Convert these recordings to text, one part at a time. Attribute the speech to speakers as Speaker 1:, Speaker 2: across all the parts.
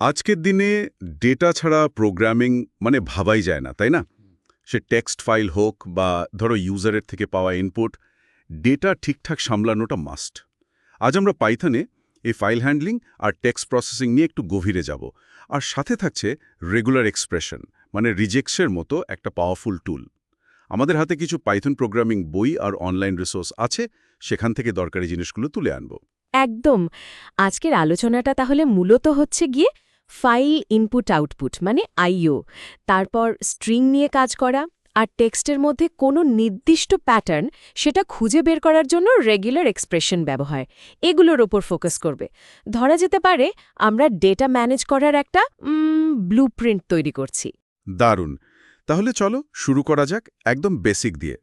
Speaker 1: আজকের দিনে ডেটা ছাড়া প্রোগ্রামিং মানে ভাবাই যায় না, তাই না? সে টেক্সট ফাইল হোক বা ধরো ইউজারের থেকে পাওয়া ইনপুট ডেটা ঠিকঠাক সামলানোটা মাস্ট আজ আমরা পাইথনে এই ফাইল হ্যান্ডলিং আর টেক্সট প্রসেসিং নিয়ে একটু গভীরে যাব। আর সাথে থাকছে রেগুলার এক্সপ্রেশন মানে রিজেক্টসের মতো একটা পাওয়ারফুল টুল আমাদের হাতে কিছু পাইথন প্রোগ্রামিং বই আর অনলাইন রিসোর্স আছে, সেখান থেকে দরকারি জিনিসগুলো তুলে আনব।
Speaker 2: একদম। আজকের আলোচনাটা তাহলে মূলত হচ্ছে গিয়ে ফাইল ইনপুট আউটপুট মানে আইও। তারপর স্ট্রিং নিয়ে কাজ করা আর টেক্সটের মধ্যে কোনো নির্দিষ্ট প্যাটার্ন সেটা খুঁজে বের করার জন্য রেগুলার এক্সপ্রেশন ব্যবহার, এগুলোর ওপর ফোকাস করবে। ধরা যেতে পারে আমরা ডেটা ম্যানেজ করার একটা ব্লু তৈরি করছি।
Speaker 1: দারুণ। তাহলে চলো শুরু করা যাক একদম বেসিক দিয়ে।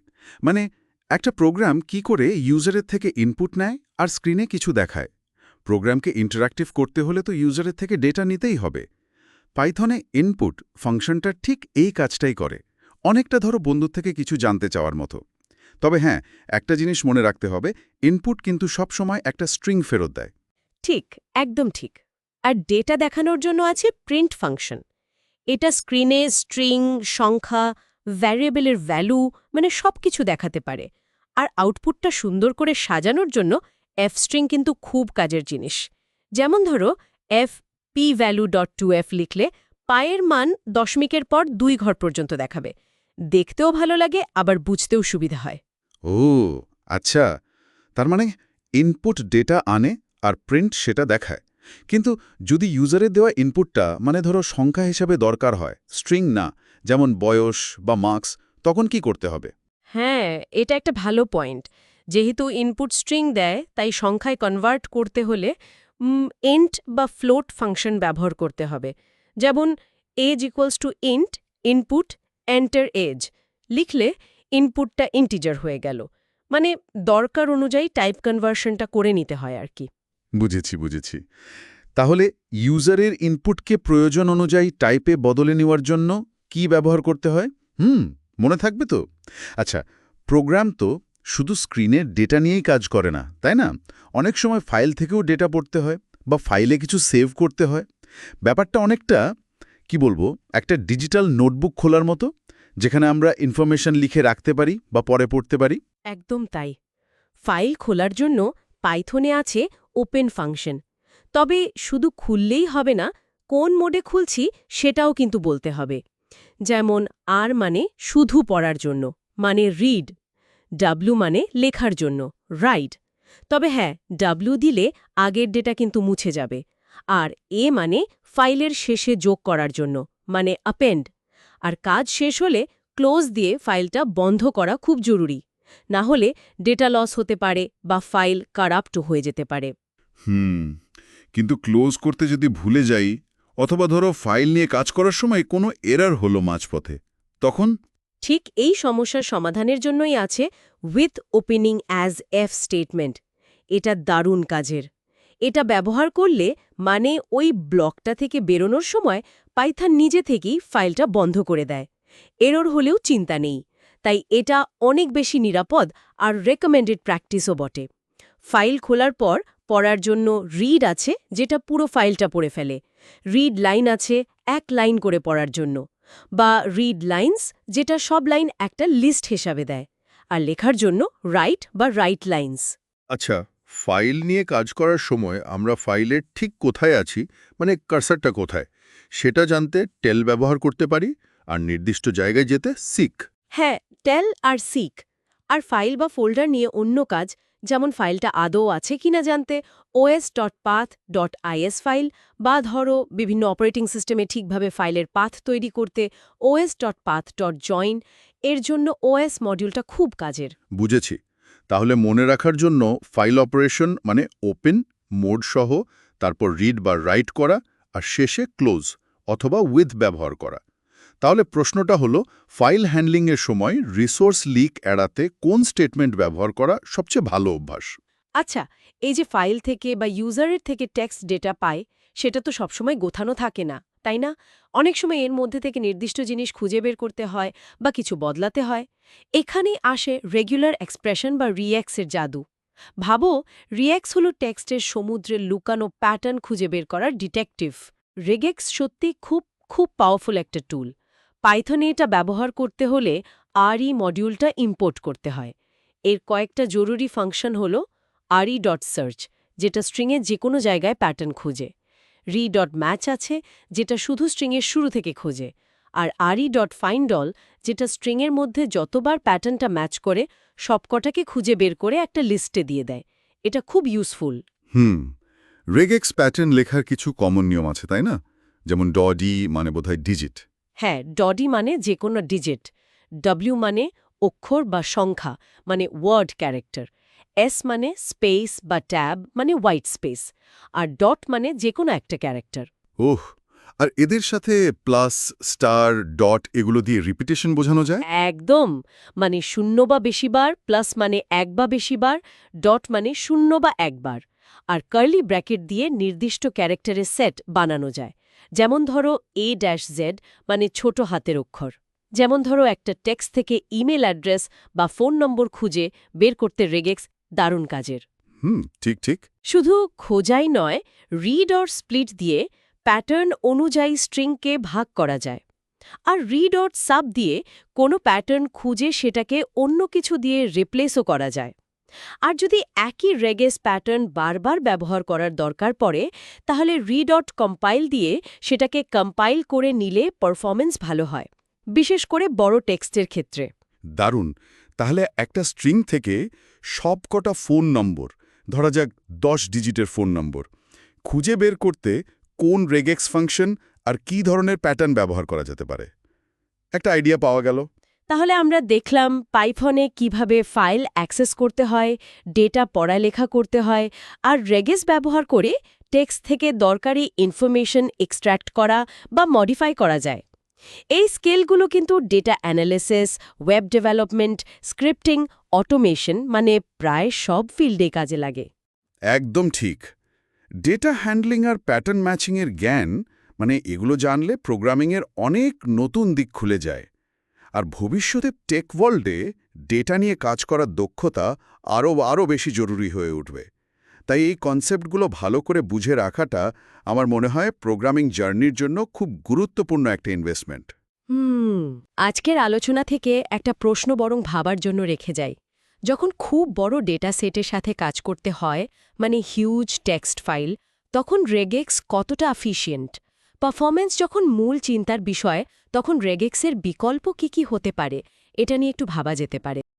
Speaker 1: মানে একটা প্রোগ্রাম কি করে ইউজারের থেকে ইনপুট নেয় আর স্ক্রিনে কিছু দেখায়। প্রোগ্রামকে ইন্টারাক্টিভ করতে হলে তো ইউজারের থেকে ডেটা নিতেই হবে। পাইথনে ইনপুট ফাংশনটা ঠিক এই কাজটাই করে। অনেকটা ধরো বন্ধুর থেকে কিছু জানতে চাওয়ার মতো। তবে হ্যাঁ একটা জিনিস মনে রাখতে হবে ইনপুট কিন্তু সবসময় একটা স্ট্রিং ফেরত দেয়।
Speaker 2: ঠিক, একদম ঠিক। আর ডেটা দেখানোর জন্য আছে প্রিন্ট ফাংশন এটা স্ক্রিনে স্ট্রিং সংখ্যা ভ্যারিয়েবলের ভ্যালু মানে সব কিছু দেখাতে পারে। আর আউটপুটটা সুন্দর করে সাজানোর জন্য এফ স্ট্রিং কিন্তু খুব কাজের জিনিস। যেমন ধরো F P value dot two F লিখলে পায়ের মান দশমিকের পর দুই ঘর পর্যন্ত দেখাবে। দেখতেও ভালো লাগে আবার বুঝতেও সুবিধা হয়।
Speaker 1: ও আচ্ছা। তার মানে ইনপুট ডেটা আনে আর প্রিন্ট সেটা দেখায়। কিন্তু যদি ইউজারের দেওয়া ইনপুটটা মানে ধরো সংখ্যা হিসাবে দরকার হয় স্ট্রিং না যেমন বয়স বা মার্কস তখন কি করতে হবে?
Speaker 2: হ্যাঁ এটা একটা ভালো পয়েন্ট যেহেতু ইনপুট স্ট্রিং দেয়, তাই সংখ্যায় কনভার্ট করতে হলে এন্ট বা ফ্লোট ফাংশন ব্যবহার করতে হবে। যেমন age equals to int input enter age লিখলে ইনপুটটা ইন্টিজার হয়ে গেল। মানে দরকার অনুযায়ী টাইপ কনভার্সনটা করে নিতে হয় আর কি।
Speaker 1: বুঝেছি বুঝেছি। তাহলে ইউজারের ইনপুটকে প্রয়োজন অনুযায়ী টাইপে বদলে নেওয়ার জন্য কি ব্যবহার করতে হয়? হুম, মনে থাকবে তো? আচ্ছা প্রোগ্রাম তো শুধু স্ক্রিনের ডেটা নিয়েই কাজ করে না, তাই না? অনেক সময় ফাইল থেকেও ডেটা পড়তে হয় বা ফাইলে কিছু সেভ করতে হয়। ব্যাপারটা অনেকটা, কি বলব, একটা ডিজিটাল নোটবুক খোলার মতো, যেখানে আমরা ইনফরমেশন লিখে রাখতে পারি বা পরে পড়তে পারি।
Speaker 2: একদম তাই। ফাইল খোলার জন্য পাইথনে আছে ওপেন ফাংশন। তবে শুধু খুললেই হবে না, কোন মোডে খুলছি সেটাও কিন্তু বলতে হবে। যেমন আর মানে শুধু পড়ার জন্য মানে রিড ডাব্লু মানে লেখার জন্য রাইট তবে হ্যাঁ ডাব্লু দিলে আগের ডেটা কিন্তু মুছে যাবে। আর এ মানে ফাইলের শেষে যোগ করার জন্য মানে অ্যাপেন্ড আর কাজ শেষ হলে ক্লোজ দিয়ে ফাইলটা বন্ধ করা খুব জরুরি। না হলে ডেটা লস হতে পারে বা ফাইল কারাপ্ট হয়ে যেতে পারে।
Speaker 1: হুম, কিন্তু ক্লোজ করতে যদি ভুলে যাই, অথবা ধরো ফাইল নিয়ে কাজ করার সময় কোনো এরার হলো মাঝপথে, তখন
Speaker 2: ঠিক এই সমস্যার সমাধানের জন্যই আছে with opening as F statement এটা দারুণ কাজের। এটা ব্যবহার করলে মানে ওই ব্লকটা থেকে বেরোনোর সময় পাইথন নিজে থেকেই ফাইলটা বন্ধ করে দেয়। এরর হলেও চিন্তা নেই। তাই এটা অনেক বেশি নিরাপদ আর রেকমেন্ডেড প্র্যাকটিসও বটে। ফাইল খোলার পর পড়ার জন্য রিড আছে, যেটা পুরো ফাইলটা পড়ে ফেলে। রিড লাইন আছে, এক লাইন করে পড়ার জন্য। বা রিড লাইন্স যেটা সব লাইন একটা লিস্ট হিসাবে দেয়। আর লেখার জন্য রাইট বা রাইট লাইন্স
Speaker 3: আচ্ছা ফাইল নিয়ে কাজ করার সময় আমরা ফাইলের ঠিক কোথায় আছি? মানে কার্সারটা কোথায়? সেটা জানতে টেল ব্যবহার করতে পারি আর নির্দিষ্ট জায়গায় যেতে সিক
Speaker 2: হ্যাঁ টেল আর সিক আর ফাইল বা ফোল্ডার নিয়ে অন্য কাজ যেমন ফাইলটা আদৌ আছে কিনা জানতে OS dot path dot is file বা ধরো বিভিন্ন অপারেটিং সিস্টেমে ঠিকভাবে ফাইলের পাথ তৈরি করতে OS dot path dot join এর জন্য ওএস মডিউলটা খুব কাজের।
Speaker 3: বুঝেছি। তাহলে মনে রাখার জন্য ফাইল অপারেশন মানে ওপেন, মোড সহ, তারপর রিড বা রাইট করা, আর শেষে ক্লোজ অথবা উইথ ব্যবহার করা। তাহলে প্রশ্নটা হলো, ফাইল হ্যান্ডলিংয়ের সময় রিসোর্স লিক এড়াতে কোন স্টেটমেন্ট ব্যবহার করা সবচেয়ে ভালো অভ্যাস?
Speaker 2: আচ্ছা এই যে ফাইল থেকে বা ইউজারের থেকে টেক্সট ডেটা পায়, সেটা তো সবসময় গোথানো থাকে না, তাই না? অনেক সময় এর মধ্যে থেকে নির্দিষ্ট জিনিস খুঁজে বের করতে হয় বা কিছু বদলাতে হয়। এখানেই আসে রেগুলার এক্সপ্রেশন বা রিয়্যাক্সের জাদু। ভাবো রিয়্যাক্স হলো টেক্সটের সমুদ্রের লুকানো প্যাটার্ন খুঁজে বের করার ডিটেকটিভ। রেগেক্স সত্যি খুব খুব পাওয়ারফুল একটা টুল। পাইথনে এটা ব্যবহার করতে হলে আর ই মডিউলটা ইম্পোর্ট করতে হয়। এর কয়েকটা জরুরি ফাংশন হল আর ই ডট সার্চ যেটা স্ট্রিংয়ের যে কোনো জায়গায় প্যাটার্ন খুঁজে। রি ডট ম্যাচ আছে, যেটা শুধু স্ট্রিংয়ের শুরু থেকে খোঁজে। আর R E dot find all যেটা স্ট্রিংয়ের মধ্যে যতবার প্যাটার্নটা ম্যাচ করে, সবকটাকে খুঁজে বের করে একটা লিস্টে দিয়ে দেয়। এটা খুব ইউজফুল
Speaker 1: হুম রেগেক্স প্যাটার্ন লেখার কিছু কমন নিয়ম আছে, তাই না? যেমন ডডি মানে বোধহয় ডিজিট
Speaker 2: হ্যাঁ ডডি মানে যে কোনো ডিজিট ডব্লিউ মানে অক্ষর বা সংখ্যা মানে ওয়ার্ড ক্যারেক্টার এস মানে স্পেস বা ট্যাব মানে হোয়াইট স্পেস আর ডট মানে যে কোনো একটা ক্যারেক্টার
Speaker 1: ওহ আর এদের সাথে প্লাস স্টার ডট এগুলো দিয়ে রিপিটেশন বোঝানো যায়?
Speaker 2: একদম মানে শূন্য বা বেশিবার প্লাস মানে এক বা বেশিবার ডট মানে শূন্য বা একবার আর কার্লি ব্র্যাকেট দিয়ে নির্দিষ্ট ক্যারেক্টারের সেট বানানো যায়। যেমন ধরো এ ড্যাশ জেড মানে ছোট হাতের অক্ষর। যেমন ধরো একটা টেক্সট থেকে ইমেল অ্যাড্রেস বা ফোন নম্বর খুঁজে বের করতে রেগেক্স দারুণ কাজের।
Speaker 1: হুম ঠিক ঠিক।
Speaker 2: শুধু খোঁজাই নয় রিড অর স্প্লিট দিয়ে প্যাটার্ন অনুযায়ী স্ট্রিংকে ভাগ করা যায়। আর রিড অর সাব দিয়ে কোনো প্যাটার্ন খুঁজে সেটাকে অন্য কিছু দিয়ে রিপ্লেসও করা যায়। আর যদি একই রেগেস প্যাটার্ন বারবার ব্যবহার করার দরকার পড়ে, তাহলে রিড অট কম্পাইল দিয়ে সেটাকে কম্পাইল করে নিলে পারফরমেন্স ভালো হয়, বিশেষ করে বড় টেক্সটের ক্ষেত্রে।
Speaker 1: দারুণ! তাহলে একটা স্ট্রিং থেকে সবকটা ফোন নম্বর, ধরা যাক দশ ডিজিটের ফোন নম্বর, খুঁজে বের করতে কোন রেগেক্স ফাংশন আর কি ধরনের প্যাটার্ন ব্যবহার করা যেতে পারে? একটা আইডিয়া পাওয়া গেল।
Speaker 2: তাহলে আমরা দেখলাম পাইথনে কীভাবে ফাইল অ্যাক্সেস করতে হয় ডেটা পড়ালেখা করতে হয়, আর রেগেস ব্যবহার করে টেক্সট থেকে দরকারি ইনফরমেশন এক্সট্র্যাক্ট করা বা মডিফাই করা যায়। এই স্কেলগুলো কিন্তু data analysis web development scripting automation মানে প্রায় সব ফিল্ডে কাজে লাগে।
Speaker 1: একদম ঠিক। ডেটা হ্যান্ডলিং আর প্যাটার্ন ম্যাচিংয়ের জ্ঞান মানে এগুলো জানলে প্রোগ্রামিংয়ের অনেক নতুন দিক খুলে যায়। আর ভবিষ্যতে টেক ওয়ার্ল্ডে ডেটা নিয়ে কাজ করার দক্ষতা আরও আরও বেশি জরুরি হয়ে উঠবে। তাই এই কনসেপ্টগুলো ভালো করে বুঝে রাখাটা আমার মনে হয় প্রোগ্রামিং জার্নির জন্য খুব গুরুত্বপূর্ণ একটা ইনভেস্টমেন্ট
Speaker 2: হুম, আজকের আলোচনা থেকে একটা প্রশ্ন বরং ভাবার জন্য রেখে যাই। যখন খুব বড় ডেটা সেটের সাথে কাজ করতে হয় মানে হিউজ টেক্সট ফাইল তখন রেগেক্স কতটা এফিশিয়েন্ট পারফরমেন্স যখন মূল চিন্তার বিষয়, তখন রেগেক্সের বিকল্প কি কি হতে পারে? এটা নিয়ে একটু ভাবা যেতে পারে।